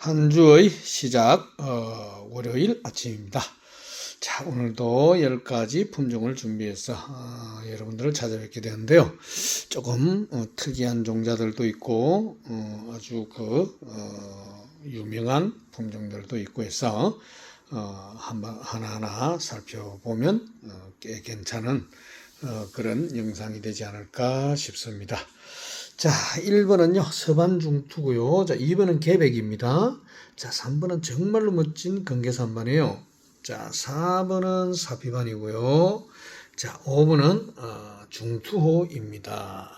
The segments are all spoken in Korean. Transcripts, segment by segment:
한 주의 시작 어, 월요일 아침입니다. 자 오늘도 10가지 품종을 준비해서 어, 여러분들을 찾아뵙게 되는데요. 조금 어, 특이한 종자들도 있고 어, 아주 그 어, 유명한 품종들도 있고 해서 어, 하나하나 살펴보면 어, 꽤 괜찮은 어, 그런 영상이 되지 않을까 싶습니다. 자, 1번은요, 서반중투고요. 자, 2번은 계백입니다. 자, 3번은 정말로 멋진 건개산반이에요. 자, 4번은 사피반이고요. 자, 5번은 어, 중투호입니다.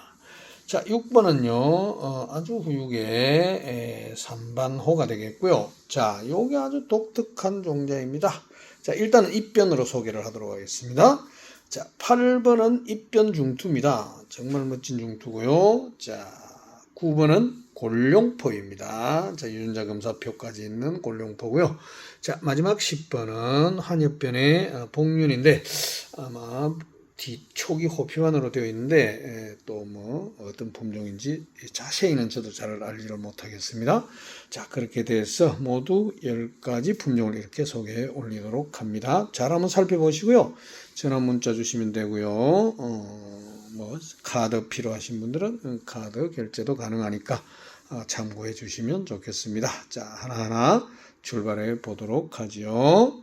자, 6번은요, 어, 아주 후육의 에, 삼반호가 되겠고요. 자, 요게 아주 독특한 종자입니다. 자, 일단은 입변으로 소개를 하도록 하겠습니다. 자, 8번은 입변 중투입니다. 정말 멋진 중투고요. 자, 9번은 골룡포입니다. 자, 유전자 검사표까지 있는 골룡포고요. 자, 마지막 10번은 한엽변의 어, 복륜인데 아마 뒤촉이 호피만으로 되어 있는데 또 뭐 어떤 품종인지 자세히는 저도 잘 알지를 못하겠습니다. 자 그렇게 돼서 모두 10가지 품종을 이렇게 소개해 올리도록 합니다. 잘 한번 살펴보시고요. 전화 문자 주시면 되고요. 어, 뭐 카드 필요하신 분들은 음, 카드 결제도 가능하니까 어, 참고해 주시면 좋겠습니다. 자 하나하나 출발해 보도록 하지요.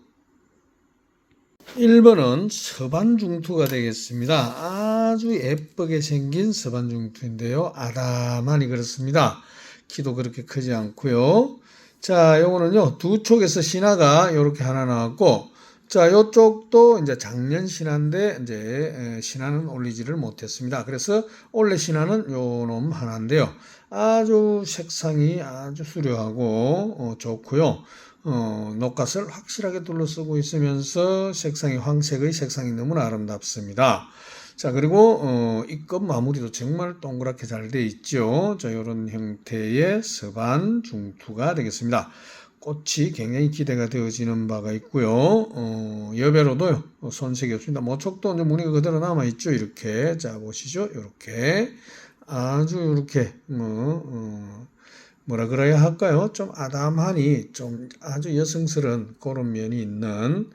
1번은 서반중투가 되겠습니다. 아주 예쁘게 생긴 서반중투인데요. 아담하니 그렇습니다. 키도 그렇게 크지 않고요. 자, 요거는요. 두 쪽에서 신화가 이렇게 하나 나왔고 자, 요쪽도 이제 작년 신화인데 이제 신화는 올리지를 못했습니다. 그래서 원래 신화는 요놈 하나인데요. 아주 색상이 아주 수려하고 어, 좋고요. 어, 녹갓을 확실하게 둘러쓰고 있으면서 색상이 황색의 색상이 너무나 아름답습니다. 자 그리고 어, 이끝 마무리도 정말 동그랗게 잘 돼 있죠. 자 이런 형태의 서반 중투가 되겠습니다. 꽃이 굉장히 기대가 되어지는 바가 있고요. 어, 여배로도 손색이 없습니다. 모촉도 이제 무늬가 그대로 남아 있죠. 이렇게 자 보시죠. 이렇게 아주 이렇게 뭐 어, 뭐라 그래야 할까요? 좀 아담하니 좀 아주 여성스러운 그런 면이 있는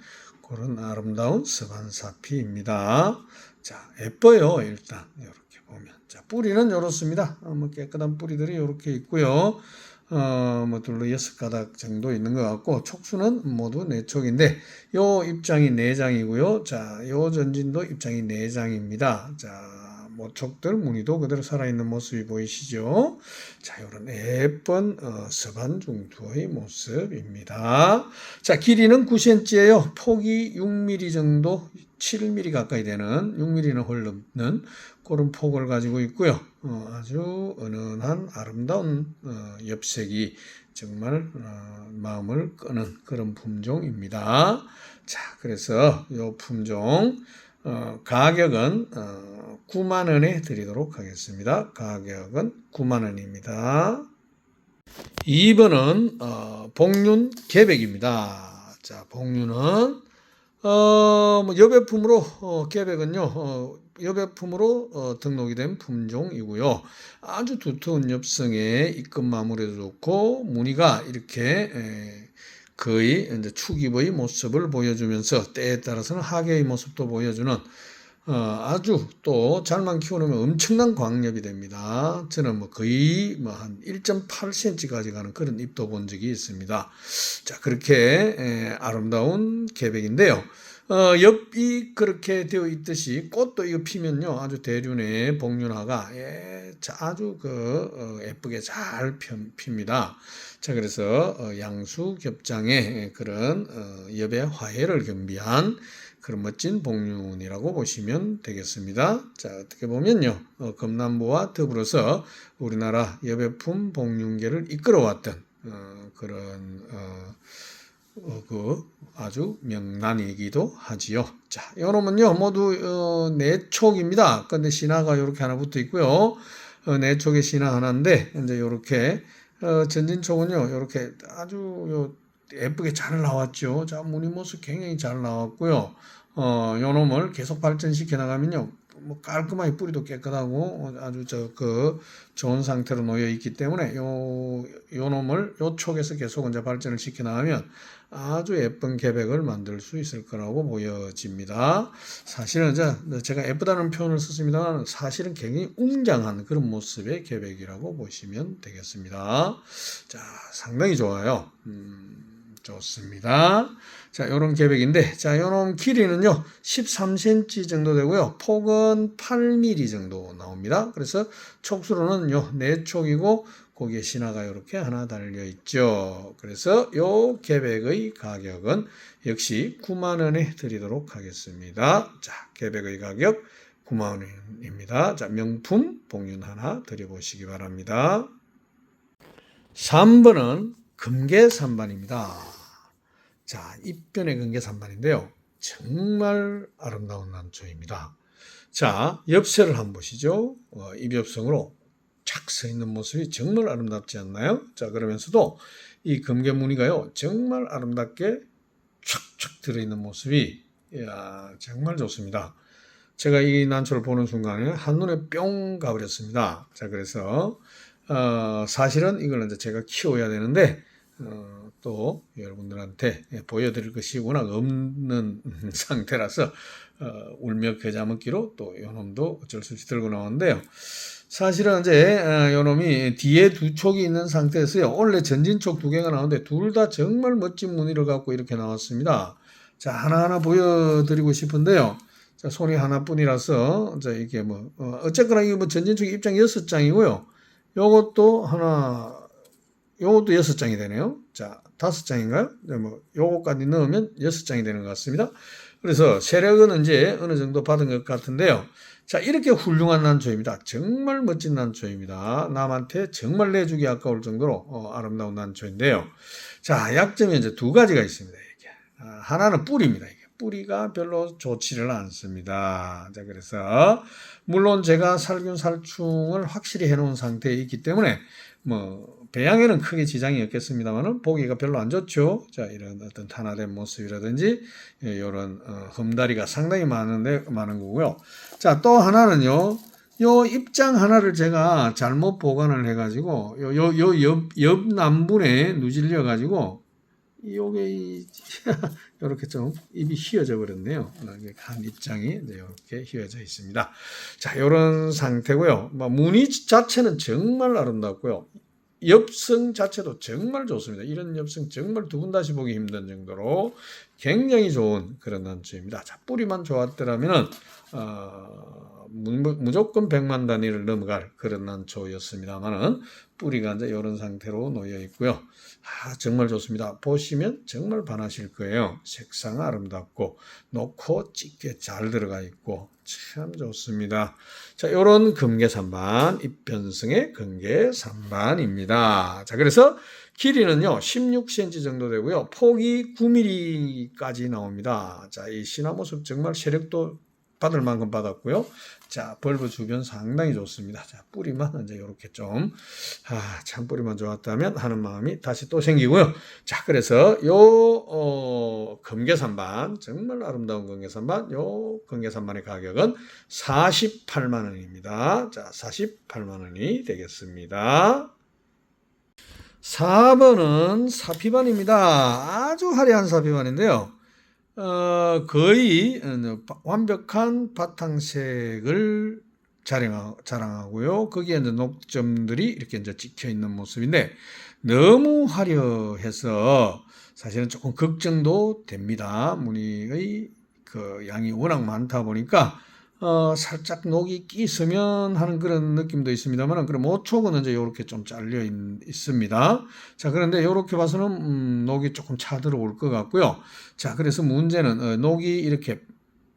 그런 아름다운 서반사피입니다. 자, 예뻐요. 일단 이렇게 보면. 자, 뿌리는 이렇습니다. 어, 뭐 깨끗한 뿌리들이 이렇게 있고요. 어, 뭐 둘러 여섯 가닥 정도 있는 것 같고 촉수는 모두 네 촉인데 요 입장이 네 장이고요. 자, 요 전진도 입장이 네 장입니다. 자, 모촉들 무늬도 그대로 살아있는 모습이 보이시죠? 자, 이런 예쁜 어, 서반 중투의 모습입니다. 자, 길이는 9cm예요. 폭이 6mm 정도, 7mm 가까이 되는 6mm는 헐넘는 그런 폭을 가지고 있고요. 어, 아주 은은한 아름다운 어, 엽색이 정말 어, 마음을 끄는 그런 품종입니다. 자, 그래서 이 품종 어, 가격은 어, 9만 원에 드리도록 하겠습니다. 가격은 9만 원입니다. 2번은 어, 복륜 계백입니다. 자, 복륜은 어, 뭐 여배품으로 어, 계백은요. 어, 여배품으로 어, 등록이 된 품종이고요. 아주 두터운 엽성에 입금 마무리도 좋고 무늬가 이렇게 에, 거의 이제 축입의 모습을 보여주면서 때에 따라서는 하계의 모습도 보여주는 어, 아주 또 잘만 키워놓으면 엄청난 광엽이 됩니다. 저는 뭐 거의 뭐 한 1.8cm까지 가는 그런 잎도 본 적이 있습니다. 자, 그렇게 에, 아름다운 계백인데요. 어, 엽이 그렇게 되어 있듯이 꽃도 이거 피면요. 아주 대륜의 복륜화가 예, 아주 그 어, 예쁘게 잘 핍니다. 자, 그래서 어, 양수 겹장의 그런 어, 엽의 화해를 겸비한 그런 멋진 복륜이라고 보시면 되겠습니다. 자, 어떻게 보면요. 어, 금남보와 더불어서 우리나라 여배품 복륜계를 이끌어왔던 어, 그런 어, 어, 그 아주 명란이기도 하지요. 자, 요놈은요 모두 어, 네 촉입니다. 근데 신화가 이렇게 하나 붙어 있고요. 어, 네 촉의 신화 하나인데 이제 이렇게 어, 전진촉은요 이렇게 아주 요 예쁘게 잘 나왔죠. 자, 무늬 모습 굉장히 잘 나왔고요. 어, 요놈을 계속 발전시켜 나가면요. 뭐 깔끔하게 뿌리도 깨끗하고 아주 저 그 좋은 상태로 놓여 있기 때문에 요, 요 놈을 요 촉에서 계속 이제 발전을 시켜 나가면 아주 예쁜 계백을 만들 수 있을 거라고 보여집니다. 사실은 이제 제가 예쁘다는 표현을 썼습니다만 사실은 굉장히 웅장한 그런 모습의 계백이라고 보시면 되겠습니다. 자, 상당히 좋아요. 음, 좋습니다. 자, 요런 계백인데, 자, 요런 길이는요, 13cm 정도 되고요, 폭은 8mm 정도 나옵니다. 그래서 촉수로는 요, 네 촉이고, 거기에 신화가 이렇게 하나 달려 있죠. 그래서 요 계백의 가격은 역시 9만 원에 드리도록 하겠습니다. 자, 계백의 가격 9만 원입니다. 자, 명품 봉윤 하나 드려보시기 바랍니다. 3번은 금계 3반입니다. 자, 입변의 금계 3반인데요. 정말 아름다운 난초입니다. 자, 엽새를 한번 보시죠. 어, 입엽성으로 착 서 있는 모습이 정말 아름답지 않나요? 자, 그러면서도 이 금계 무늬가요, 정말 아름답게 촥촥 들어있는 모습이, 이야, 정말 좋습니다. 제가 이 난초를 보는 순간에 한눈에 뿅 가버렸습니다. 자, 그래서, 어, 사실은 이걸 이제 제가 키워야 되는데, 어, 또 여러분들한테 보여드릴 것이 워낙 없는 상태라서, 어, 울며 겨자 먹기로 또 요놈도 어쩔 수 없이 들고 나왔는데요. 사실은 이제 어, 요놈이 뒤에 두 촉이 있는 상태에서요. 원래 전진촉 두 개가 나오는데 둘 다 정말 멋진 무늬를 갖고 이렇게 나왔습니다. 자 하나하나 보여드리고 싶은데요. 자 손이 하나뿐이라서 자 이게 뭐 어, 어쨌거나 이게 뭐 전진촉 입장 여섯 장이고요. 요것도 하나 요것도 여섯 장이 되네요. 자 다섯 장인가요? 네, 뭐 요것까지 넣으면 여섯 장이 되는 것 같습니다. 그래서 세력은 이제 어느 정도 받은 것 같은데요. 자, 이렇게 훌륭한 난초입니다. 정말 멋진 난초입니다. 남한테 정말 내주기 아까울 정도로 어, 아름다운 난초인데요. 자, 약점이 이제 두 가지가 있습니다. 이게. 아, 하나는 뿌리입니다. 이게. 뿌리가 별로 좋지를 않습니다. 자, 그래서 물론 제가 살균 살충을 확실히 해놓은 상태에 있기 때문에 뭐 배양에는 크게 지장이 없겠습니다만은 보기가 별로 안 좋죠. 자 이런 어떤 탄화된 모습이라든지 이런 어, 흠다리가 상당히 많은데 많은 거고요. 자 또 하나는요. 요 입장 하나를 제가 잘못 보관을 해가지고 요 요 요 옆옆 남분에 누질려 가지고 요게 이렇게 좀 입이 휘어져 버렸네요. 한 입장이 이렇게 휘어져 있습니다. 자, 이런 상태고요. 뭐 무늬 자체는 정말 아름답고요. 엽성 자체도 정말 좋습니다. 이런 엽성 정말 두 분 다시 보기 힘든 정도로 굉장히 좋은 그런 난초입니다. 자, 뿌리만 좋았더라면 어, 무조건 100만 단위를 넘어갈 그런 난초였습니다만은 뿌리가 이제 이런 상태로 놓여 있고요. 아, 정말 좋습니다. 보시면 정말 반하실 거예요. 색상 아름답고 놓고 짙게 잘 들어가 있고 참 좋습니다. 자, 요런 금계산반, 입변성의 금계산반입니다. 자, 그래서 길이는요, 16cm 정도 되고요. 폭이 9mm까지 나옵니다. 자, 이 모습 정말 세력도 받을 만큼 받았고요. 자, 벌브 주변 상당히 좋습니다. 자, 뿌리만 이제 이렇게 좀, 아, 참 뿌리만 좋았다면 하는 마음이 다시 또 생기고요. 자, 그래서 요, 어, 금계산반, 정말 아름다운 금계산반, 요 금계산반의 가격은 48만원입니다. 자, 48만원이 되겠습니다. 4번은 사피반입니다. 아주 화려한 사피반인데요. 어, 거의 어, 완벽한 바탕색을 자랑하 고요. 거기에 이제 녹점들이 이렇게 이제 찍혀 있는 모습인데 너무 화려해서 사실은 조금 걱정도 됩니다. 무늬의 그 양이 워낙 많다 보니까 어, 살짝 녹이 끼으면 하는 그런 느낌도 있습니다만, 그럼 모촉은 이제 이렇게 좀 잘려 있, 습니다 자, 그런데 이렇게 봐서는, 음, 녹이 조금 차 들어올 것 같고요. 자, 그래서 문제는, 어, 녹이 이렇게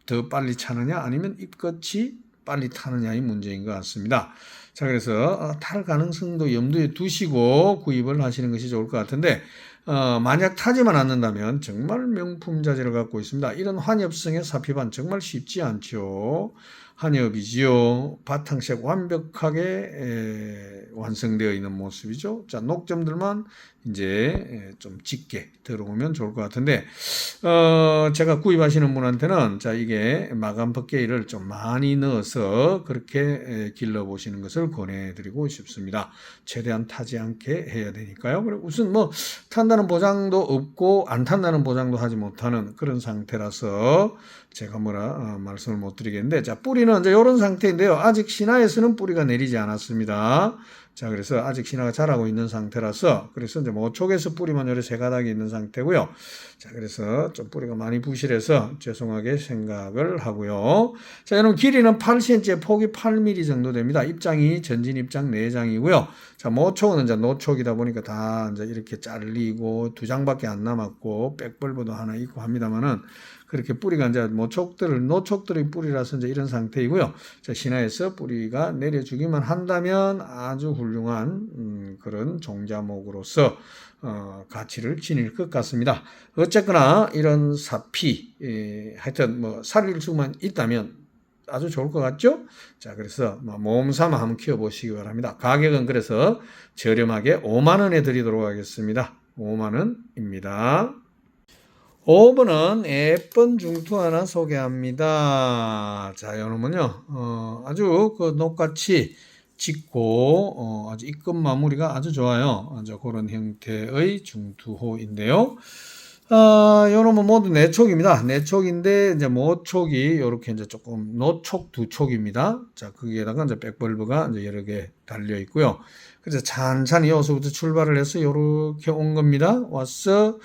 더 빨리 차느냐, 아니면 잎끝이 빨리 타느냐의 문제인 것 같습니다. 자, 그래서 어, 탈 가능성도 염두에 두시고 구입을 하시는 것이 좋을 것 같은데, 어, 만약 타지만 않는다면 정말 명품 자재를 갖고 있습니다. 이런 환엽성의 사피반 정말 쉽지 않죠. 한엽이지요. 바탕색 완벽하게 에, 완성되어 있는 모습이죠. 자, 녹점들만 이제 에, 좀 짙게 들어오면 좋을 것 같은데, 어, 제가 구입하시는 분한테는 자, 이게 마감 덮개를 좀 많이 넣어서 그렇게 에, 길러 보시는 것을 권해드리고 싶습니다. 최대한 타지 않게 해야 되니까요. 그리고 우선 뭐 탄다는 보장도 없고 안 탄다는 보장도 하지 못하는 그런 상태라서 제가 뭐라 어, 말씀을 못 드리겠는데 자 뿌리는 이제 이런 상태인데요. 아직 신화에서는 뿌리가 내리지 않았습니다. 자 그래서 아직 신화가 자라고 있는 상태라서 그래서 이제 모촉에서 뿌리만 요래 세 가닥이 있는 상태고요. 자 그래서 좀 뿌리가 많이 부실해서 죄송하게 생각을 하고요. 자 여러분 길이는 8cm, 폭이 8mm 정도 됩니다. 입장이 전진 입장 4장이고요. 자 모촉은 이제 노촉이다 보니까 다 이제 이렇게 잘리고 두 장밖에 안 남았고 백벌브도 하나 있고 합니다만은 그렇게 뿌리가 이제 모촉들을 노촉들의 뿌리라서 이제 이런 상태이고요. 자, 신화에서 뿌리가 내려주기만 한다면 아주 훌륭한 음, 그런 종자목으로서 어, 가치를 지닐 것 같습니다. 어쨌거나 이런 사피, 예, 하여튼 뭐 살릴 수만 있다면 아주 좋을 것 같죠? 자, 그래서 뭐 모험 삼아 한번 키워보시기 바랍니다. 가격은 그래서 저렴하게 5만 원에 드리도록 하겠습니다. 5만 원입니다. 5번은 예쁜 중투 하나 소개합니다. 자, 여러분요, 어, 아주 그 녹같이 짙고, 어, 아주 입금 마무리가 아주 좋아요. 아주 그런 형태의 중투호인데요. 아, 요놈은 모두 내촉입니다. 내촉인데, 이제 모촉이 요렇게 이제 조금 노촉 두 촉입니다. 자, 거기에다가 이제 백벌브가 이제 여러 개 달려 있고요. 그래서 찬찬히 여기서부터 출발을 해서 요렇게 온 겁니다. 와서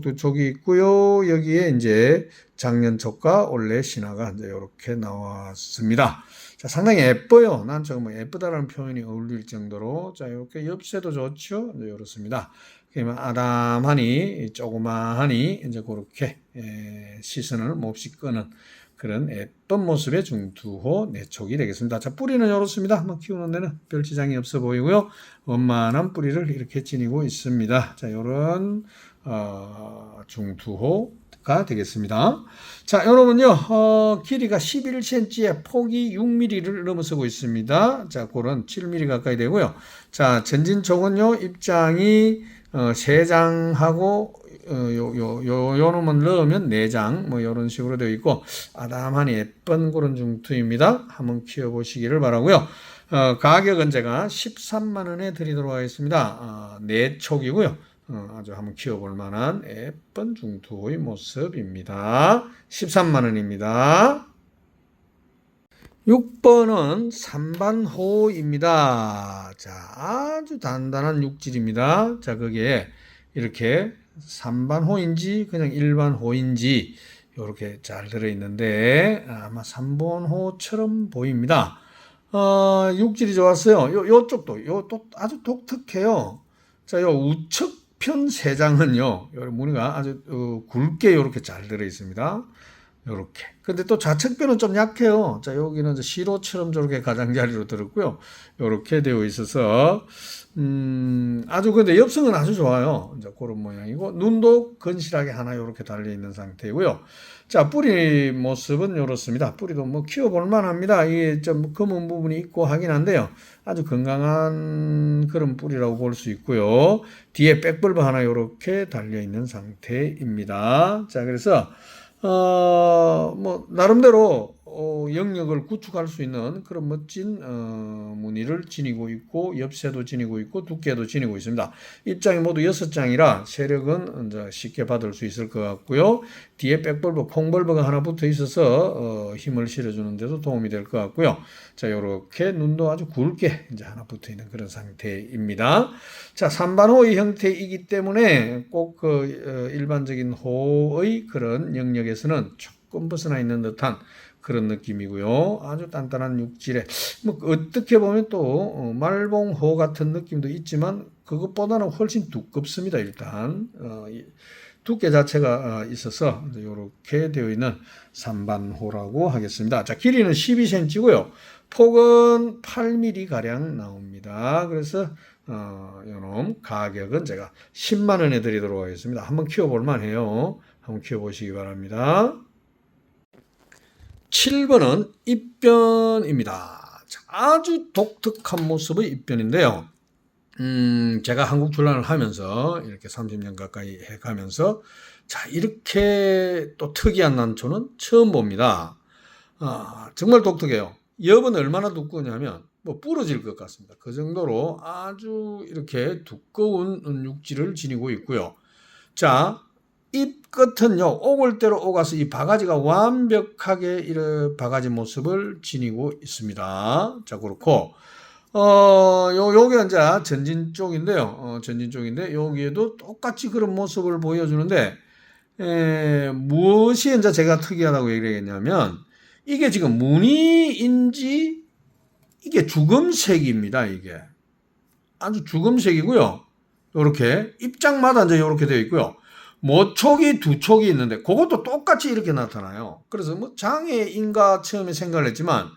두 촉이 있고요. 여기에 이제 작년촉과 올해 신화가 이제 이렇게 나왔습니다. 자, 상당히 예뻐요. 난 정말 예쁘다라는 표현이 어울릴 정도로 자, 이렇게 엽새도 좋죠. 이제 이렇습니다. 그러면 아담하니 조그마하니 이제 그렇게 에, 시선을 몹시 끄는 그런 예쁜 모습의 중투호 내촉이 되겠습니다. 자, 뿌리는 이렇습니다. 한번 키우는 데는 별 지장이 없어 보이고요. 원만한 뿌리를 이렇게 지니고 있습니다. 자, 요런 어, 중투호가 되겠습니다. 자, 여러분요, 어, 길이가 11cm에 폭이 6mm를 넘어서고 있습니다. 자, 그런 7mm 가까이 되고요. 자, 전진촉은요, 입장이 어, 3장하고 어, 요, 요, 요, 요 놈은 넣으면 4장, 뭐, 요런 식으로 되어 있고, 아담하니 예쁜 그런 중투입니다. 한번 키워보시기를 바라고요 어, 가격은 제가 13만원에 드리도록 하겠습니다. 어, 4촉이고요. 어, 아주 한번 키워볼 만한 예쁜 중투의 모습입니다. 13만 원입니다. 6번은 삼반호입니다. 자, 아주 단단한 육질입니다. 자, 거기에 이렇게 삼반호인지 그냥 일반호인지 이렇게 잘 들어있는데 아마 삼본호처럼 보입니다. 어, 육질이 좋았어요. 요, 요쪽도, 요, 또 아주 독특해요. 자, 요 우측 편세 장은요, 요 무늬가 아주 어, 굵게 이렇게 잘 들어 있습니다. 요렇게. 근데 또 좌측변은 좀 약해요. 자, 여기는 시로처럼 저렇게 가장자리로 들었고요. 요렇게 되어 있어서, 음, 아주 근데 엽성은 아주 좋아요. 이제 그런 모양이고, 눈도 건실하게 하나 요렇게 달려 있는 상태이고요. 자, 뿌리 모습은 요렇습니다. 뿌리도 뭐 키워볼만 합니다. 이게 좀 검은 부분이 있고 하긴 한데요. 아주 건강한 그런 뿌리라고 볼 수 있고요. 뒤에 백벌브 하나 요렇게 달려있는 상태입니다. 자, 그래서, 어, 뭐, 나름대로, 어, 영역을 구축할 수 있는 그런 멋진, 어, 무늬를 지니고 있고, 엽새도 지니고 있고, 두께도 지니고 있습니다. 입장이 모두 여섯 장이라 세력은 이제 쉽게 받을 수 있을 것 같고요. 뒤에 백벌브, 콩벌브가 하나 붙어 있어서, 어, 힘을 실어주는 데도 도움이 될 것 같고요. 자, 요렇게 눈도 아주 굵게 이제 하나 붙어 있는 그런 상태입니다. 자, 삼반호의 형태이기 때문에 꼭 그, 어, 일반적인 호의 그런 영역에서는 조금 벗어나 있는 듯한 그런 느낌이고요. 아주 단단한 육질에 뭐 어떻게 보면 또 어, 말봉호 같은 느낌도 있지만 그것보다는 훨씬 두껍습니다. 일단 어, 이 두께 자체가 어, 있어서 이렇게 되어 있는 삼반호라고 하겠습니다. 자 길이는 12cm고요. 폭은 8mm 가량 나옵니다. 그래서 어, 요놈 가격은 제가 10만 원에 드리도록 하겠습니다. 한번 키워볼 만해요. 한번 키워보시기 바랍니다. 7번은 입변입니다. 자, 아주 독특한 모습의 입변인데요. 음, 제가 한국 출란을 하면서 이렇게 30년 가까이 해 가면서 자, 이렇게 또 특이한 난초는 처음 봅니다. 아, 정말 독특해요. 엽은 얼마나 두꺼우냐면 뭐 부러질 것 같습니다. 그 정도로 아주 이렇게 두꺼운 육질을 지니고 있고요. 자, 잎 끝은요, 오글대로 오가서 이 바가지가 완벽하게 이런 바가지 모습을 지니고 있습니다. 자, 그렇고, 어, 요, 요게 이제 전진 쪽인데요. 어, 전진 쪽인데, 여기에도 똑같이 그런 모습을 보여주는데, 에, 무엇이 이제 제가 특이하다고 얘기했냐면, 이게 지금 무늬인지, 이게 주금색입니다, 이게. 아주 주금색이고요. 요렇게, 입장마다 이제 요렇게 되어 있고요. 모촉이 두 촉이 있는데 그것도 똑같이 이렇게 나타나요. 그래서 뭐 장애인가 처음에 생각을 했지만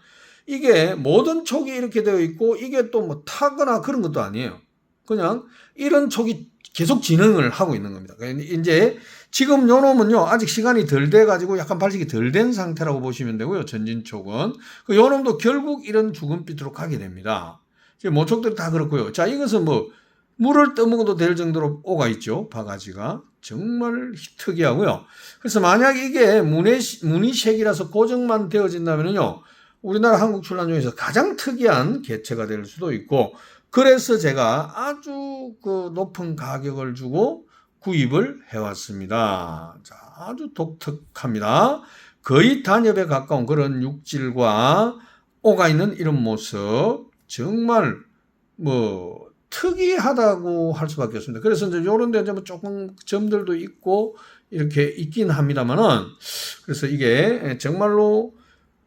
이게 모든 촉이 이렇게 되어 있고 이게 또 뭐 타거나 그런 것도 아니에요. 그냥 이런 촉이 계속 진행을 하고 있는 겁니다. 그러니까 이제 지금 요 놈은요 아직 시간이 덜 돼 가지고 약간 발식이 덜 된 상태라고 보시면 되고요. 전진 촉은 그요 놈도 결국 이런 죽음빛으로 가게 됩니다. 모촉들 다 그렇고요. 자 이것은 뭐 물을 떠먹어도 될 정도로 오가 있죠. 바가지가. 정말 특이하고요. 그래서 만약 이게 문의, 문의색이라서 고정만 되어진다면요. 우리나라 한국 출란 중에서 가장 특이한 개체가 될 수도 있고, 그래서 제가 아주 그 높은 가격을 주고 구입을 해왔습니다. 자, 아주 독특합니다. 거의 단엽에 가까운 그런 육질과 오가 있는 이런 모습. 정말 뭐 특이하다고 할 수밖에 없습니다. 그래서 이제 요런 데뭐 조금 점들도 있고 이렇게 있긴 합니다만은 그래서 이게 정말로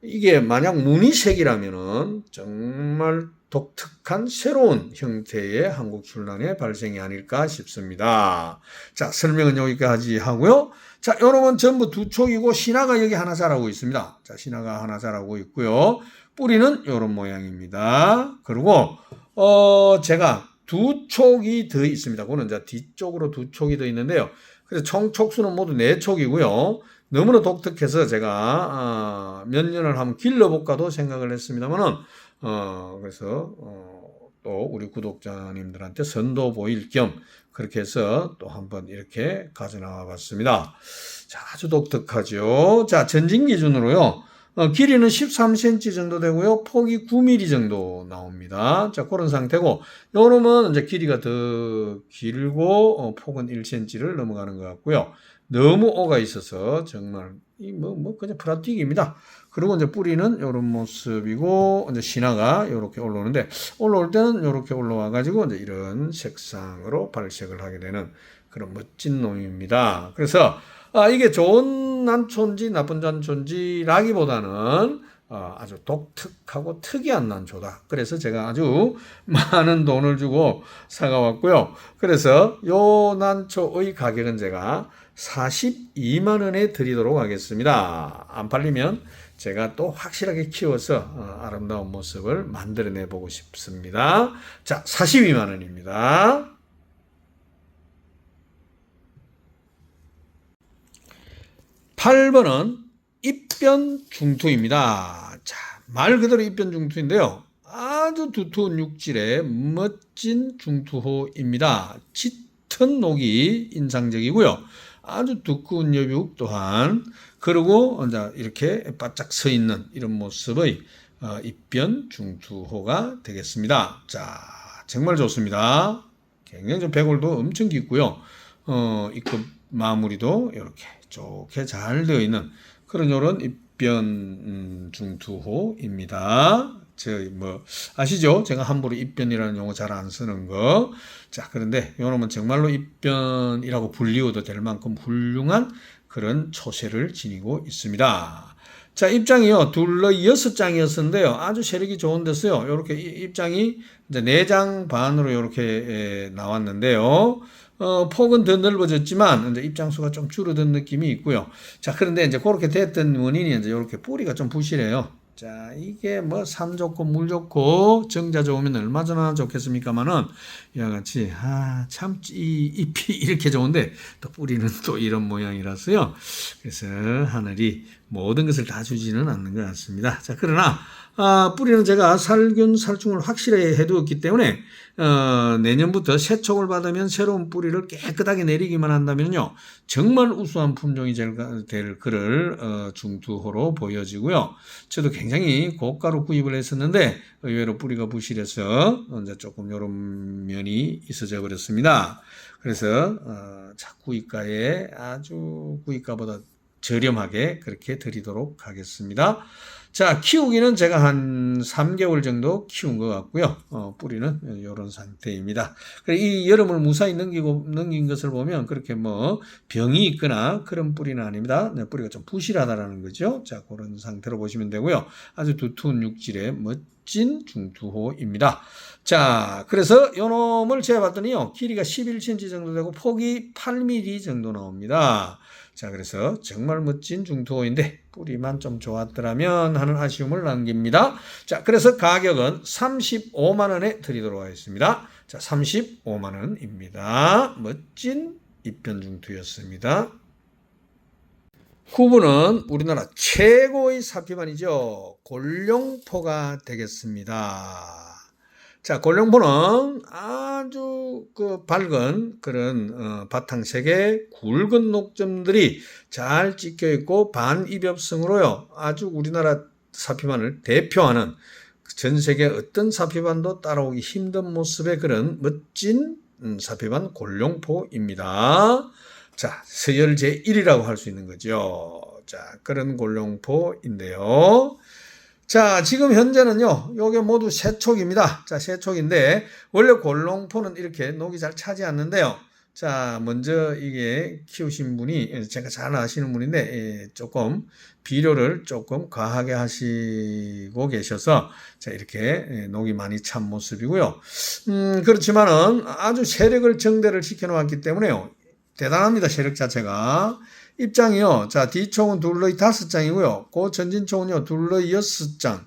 이게 만약 무늬색이라면은 정말 독특한 새로운 형태의 한국 출란의 발생이 아닐까 싶습니다. 자, 설명은 여기까지 하고요. 자, 여러분 전부 두 촉이고 신화가 여기 하나 자라고 있습니다. 자, 신화가 하나 자라고 있고요. 뿌리는 이런 모양입니다. 그리고 어, 제가 두 촉이 더 있습니다. 그거는 이제 뒤쪽으로 두 촉이 더 있는데요. 그래서 총 촉수는 모두 네 촉이고요. 너무나 독특해서 제가 어, 몇 년을 한번 길러볼까도 생각을 했습니다만은 어, 그래서 어, 또 우리 구독자님들한테 선도 보일 겸 그렇게 해서 또 한번 이렇게 가져나와 봤습니다. 자, 아주 독특하죠. 자, 전진 기준으로요. 어, 길이는 13cm 정도 되고요. 폭이 9mm 정도 나옵니다. 자, 그런 상태고, 요놈은 이제 길이가 더 길고, 어, 폭은 1cm를 넘어가는 것 같고요. 너무 오가 있어서 정말, 이 뭐, 뭐, 그냥 프라틱입니다. 그리고 이제 뿌리는 이런 모습이고, 이제 신화가 이렇게 올라오는데, 올라올 때는 이렇게 올라와가지고, 이제 이런 색상으로 발색을 하게 되는 그런 멋진 놈입니다. 그래서, 아, 이게 좋은 난초인지 나쁜 난초인지라기보다는 어, 아주 독특하고 특이한 난초다. 그래서 제가 아주 많은 돈을 주고 사가왔고요. 그래서 요 난초의 가격은 제가 42만 원에 드리도록 하겠습니다. 안 팔리면 제가 또 확실하게 키워서 어, 아름다운 모습을 만들어내 보고 싶습니다. 자, 42만 원입니다. 8번은 입변 중투입니다. 자, 말 그대로 입변 중투인데요. 아주 두터운 육질의 멋진 중투호입니다. 짙은 녹이 인상적이고요. 아주 두꺼운 여육 또한 그리고 이렇게 바짝 서 있는 이런 모습의 어, 입변 중투호가 되겠습니다. 자, 정말 좋습니다. 굉장히 좀 배골도 엄청 깊고요. 어, 이급 마무리도 이렇게 좋게 잘 되어 있는 그런 요런 입변 음, 중투호입니다. 저뭐 아시죠? 제가 함부로 입변이라는 용어 잘 안 쓰는 거. 자, 그런데 요놈은 정말로 입변이라고 불리워도 될 만큼 훌륭한 그런 초세를 지니고 있습니다. 자, 입장이요. 둘러 여섯 장이었는데요. 아주 세력이 좋은 데서요. 이렇게 입장이 이제 네 장 반으로 이렇게 나왔는데요. 어, 폭은 더 넓어졌지만 이제 입장수가 좀 줄어든 느낌이 있고요. 자, 그런데 이제 그렇게 됐던 원인이 이제 이렇게 뿌리가 좀 부실해요. 자, 이게 뭐산 좋고 물 좋고 정자 좋으면 얼마나 좋겠습니까만은 이와 같이 아, 참 이 잎이 이렇게 좋은데 또 뿌리는 또 이런 모양이라서요. 그래서 하늘이 모든 것을 다 주지는 않는 것 같습니다. 자, 그러나 아, 뿌리는 제가 살균 살충을 확실히 해두었기 때문에 어, 내년부터 세척을 받으면 새로운 뿌리를 깨끗하게 내리기만 한다면요 정말 우수한 품종이 될, 될 글을 어, 중투호로 보여지고요. 저도 굉장히 고가로 구입을 했었는데 의외로 뿌리가 부실해서 이제 조금 이런 면이 있어져 버렸습니다. 그래서 어, 자구입가에 아주 구입가보다 저렴하게 그렇게 드리도록 하겠습니다. 자, 키우기는 제가 한 3개월 정도 키운 것 같고요. 어, 뿌리는 이런 상태입니다. 그래, 이 여름을 무사히 넘기고, 넘긴 것을 보면 그렇게 뭐 병이 있거나 그런 뿌리는 아닙니다. 네, 뿌리가 좀 부실하다라는 거죠. 자, 그런 상태로 보시면 되고요. 아주 두툼 육질의 멋진 중투호입니다. 자, 그래서 요 놈을 제가 봤더니요. 길이가 11cm 정도 되고 폭이 8mm 정도 나옵니다. 자, 그래서 정말 멋진 중투호인데 뿌리만 좀 좋았더라면 하는 아쉬움을 남깁니다. 자, 그래서 가격은 35만 원에 드리도록 하겠습니다. 자, 35만 원입니다. 멋진 입변 중투였습니다. 후보는 우리나라 최고의 사피반이죠. 골룡포가 되겠습니다. 자, 골룡포는 아주 그 밝은 그런 어, 바탕색의 굵은 녹점들이 잘 찍혀 있고 반입엽성으로요. 아주 우리나라 사피반을 대표하는 전 세계 어떤 사피반도 따라오기 힘든 모습의 그런 멋진 음, 사피반 골룡포입니다. 자, 서열 제1이라고 할 수 있는 거죠. 자, 그런 골룡포인데요. 자, 지금 현재는요, 요게 모두 세촉입니다. 자, 세촉인데, 원래 골롱포는 이렇게 녹이 잘 차지 않는데요. 자, 먼저 이게 키우신 분이, 제가 잘 아시는 분인데, 예, 조금 비료를 조금 과하게 하시고 계셔서, 자, 이렇게 예, 녹이 많이 찬 모습이고요. 음, 그렇지만은 아주 세력을 정대를 시켜 놓았기 때문에요. 대단합니다, 세력 자체가. 입장이요. 자, 뒤총은 둘러이 다섯 장이고요. 그 전진총은요, 둘러이 여섯 장,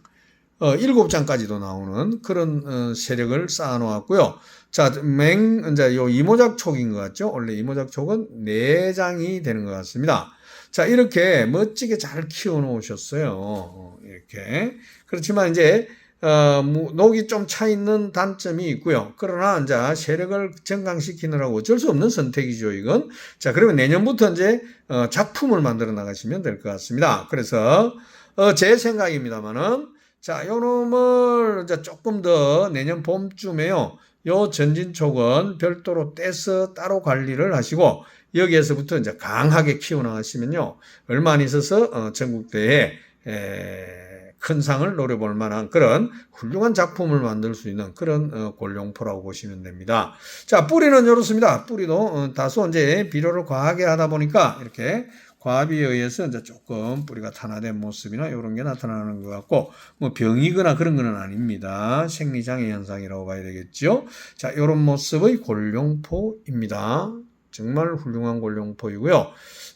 어, 일곱 장까지도 나오는 그런, 어, 세력을 쌓아 놓았고요. 자, 맹, 이제 요 이모작 촉인 것 같죠? 원래 이모작 촉은 네 장이 되는 것 같습니다. 자, 이렇게 멋지게 잘 키워 놓으셨어요. 어, 이렇게. 그렇지만 이제, 어, 녹이 좀 차 있는 단점이 있고요. 그러나 이제 세력을 정강시키느라고 어쩔 수 없는 선택이죠, 이건. 자, 그러면 내년부터 이제 어, 작품을 만들어 나가시면 될 것 같습니다. 그래서 어, 제 생각입니다만은 자, 요 놈을 이제 조금 더 내년 봄쯤에요. 요 전진촉은 별도로 떼서 따로 관리를 하시고 여기에서부터 이제 강하게 키워 나가시면요. 얼마 안 있어서 어, 전국대회 에, 큰 상을 노려볼 만한 그런 훌륭한 작품을 만들 수 있는 그런 어, 골룡포라고 보시면 됩니다. 자, 뿌리는 이렇습니다. 뿌리도 어, 다소 이제 비료를 과하게 하다 보니까 이렇게 과비에 의해서 이제 조금 뿌리가 탄화된 모습이나 이런 게 나타나는 것 같고 뭐 병이거나 그런 거는 아닙니다. 생리장애 현상이라고 봐야 되겠죠. 자, 이런 모습의 골룡포입니다. 정말 훌륭한 골룡포이고요.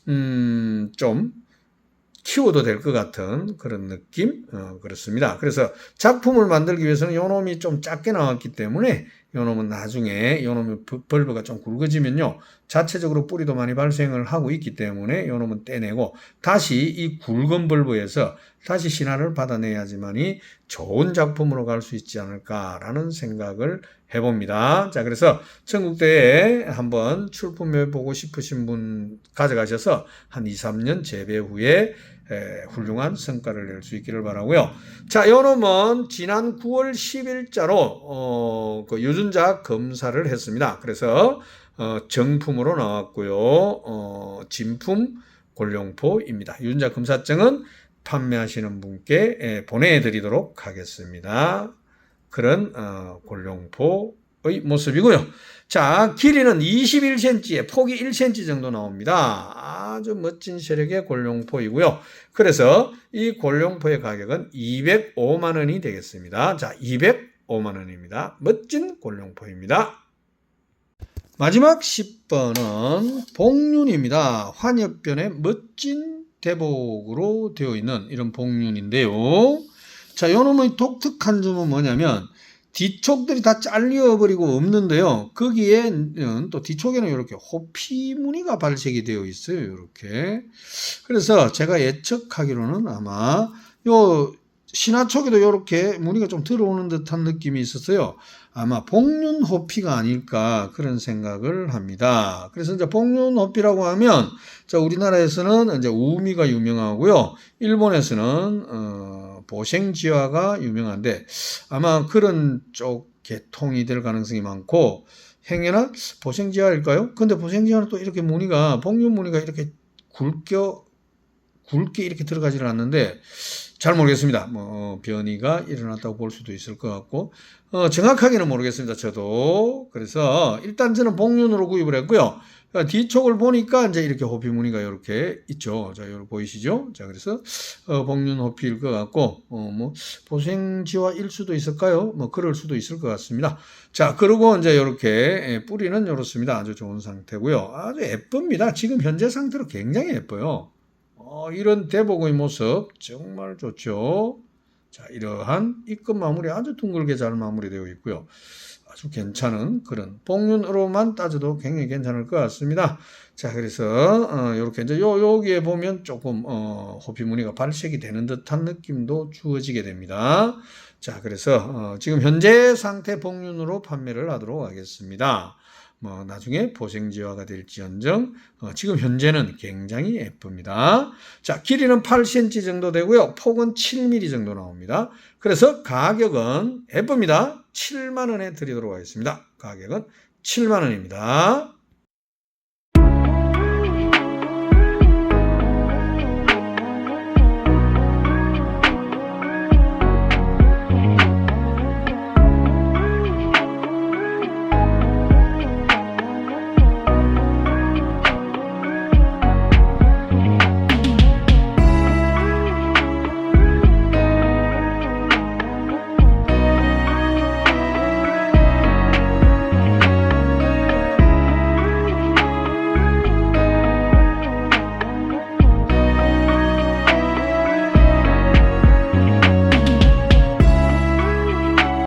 음, 좀 키워도 될 것 같은 그런 느낌 어, 그렇습니다. 그래서 작품을 만들기 위해서는 요놈이 좀 작게 나왔기 때문에 요놈은 나중에 요놈의 벌브가 좀 굵어지면요 자체적으로 뿌리도 많이 발생을 하고 있기 때문에 요놈은 떼내고 다시 이 굵은 벌브에서 다시 신화를 받아내야지만이 좋은 작품으로 갈 수 있지 않을까라는 생각을 해봅니다. 자, 그래서 전국대회 한번 출품해 보고 싶으신 분 가져가셔서 한 2, 3년 재배 후에 에, 훌륭한 성과를 낼 수 있기를 바라고요. 자, 요 놈은 지난 9월 10일자로 어, 그 유전자 검사를 했습니다. 그래서 어, 정품으로 나왔고요. 어, 진품 골룡포입니다. 유전자 검사증은 판매하시는 분께 에, 보내드리도록 하겠습니다. 그런 어, 골룡포 의 모습이고요. 자, 길이는 21cm에 폭이 1cm 정도 나옵니다. 아주 멋진 세력의 골룡포이고요. 그래서 이 골룡포의 가격은 205만 원이 되겠습니다. 자, 205만 원입니다. 멋진 골룡포입니다. 마지막 10번은 복륜입니다. 환엽변의 멋진 대복으로 되어 있는 이런 복륜인데요. 자, 요 놈의 독특한 점은 뭐냐면 뒤쪽들이 다 잘려버리고 없는데요. 거기에는 또 뒤쪽에는 이렇게 호피 무늬가 발색이 되어 있어요. 이렇게. 그래서 제가 예측하기로는 아마 요 신화 쪽에도 이렇게 무늬가 좀 들어오는 듯한 느낌이 있었어요. 아마 복륜 호피가 아닐까 그런 생각을 합니다. 그래서 이제 복륜 호피라고 하면 자 우리나라에서는 이제 우미가 유명하고요. 일본에서는 어, 보생지화가 유명한데 아마 그런 쪽 계통이 될 가능성이 많고 행여나 보생지화일까요? 근데 보생지화는 또 이렇게 무늬가 복륜 무늬가 이렇게 굵겨 굵게 이렇게 들어가지는 않는데 잘 모르겠습니다. 뭐 변이가 일어났다고 볼 수도 있을 것 같고 어, 정확하게는 모르겠습니다. 저도 그래서 일단 저는 복륜으로 구입을 했고요. 어, 뒤쪽을 보니까 이제 이렇게 호피 무늬가 이렇게 있죠. 자, 여기 보이시죠? 자, 그래서 어, 복륜 호피일 것 같고 어, 뭐 보생지화일 수도 있을까요? 뭐 그럴 수도 있을 것 같습니다. 자, 그리고 이제 이렇게 예, 뿌리는 이렇습니다. 아주 좋은 상태고요. 아주 예쁩니다. 지금 현재 상태로 굉장히 예뻐요. 어, 이런 대복의 모습 정말 좋죠. 자, 이러한 입금 마무리 아주 둥글게 잘 마무리되어 있고요. 아주 괜찮은 그런 복륜으로만 따져도 굉장히 괜찮을 것 같습니다. 자, 그래서 어, 이렇게 이제 요 여기에 보면 조금 어, 호피 무늬가 발색이 되는 듯한 느낌도 주어지게 됩니다. 자, 그래서 어, 지금 현재 상태 복륜으로 판매를 하도록 하겠습니다. 뭐 나중에 보생지화가 될지언정 어, 지금 현재는 굉장히 예쁩니다. 자 길이는 8cm 정도 되고요. 폭은 7mm 정도 나옵니다. 그래서 가격은 예쁩니다. 7만 원에 드리도록 하겠습니다. 가격은 7만 원입니다.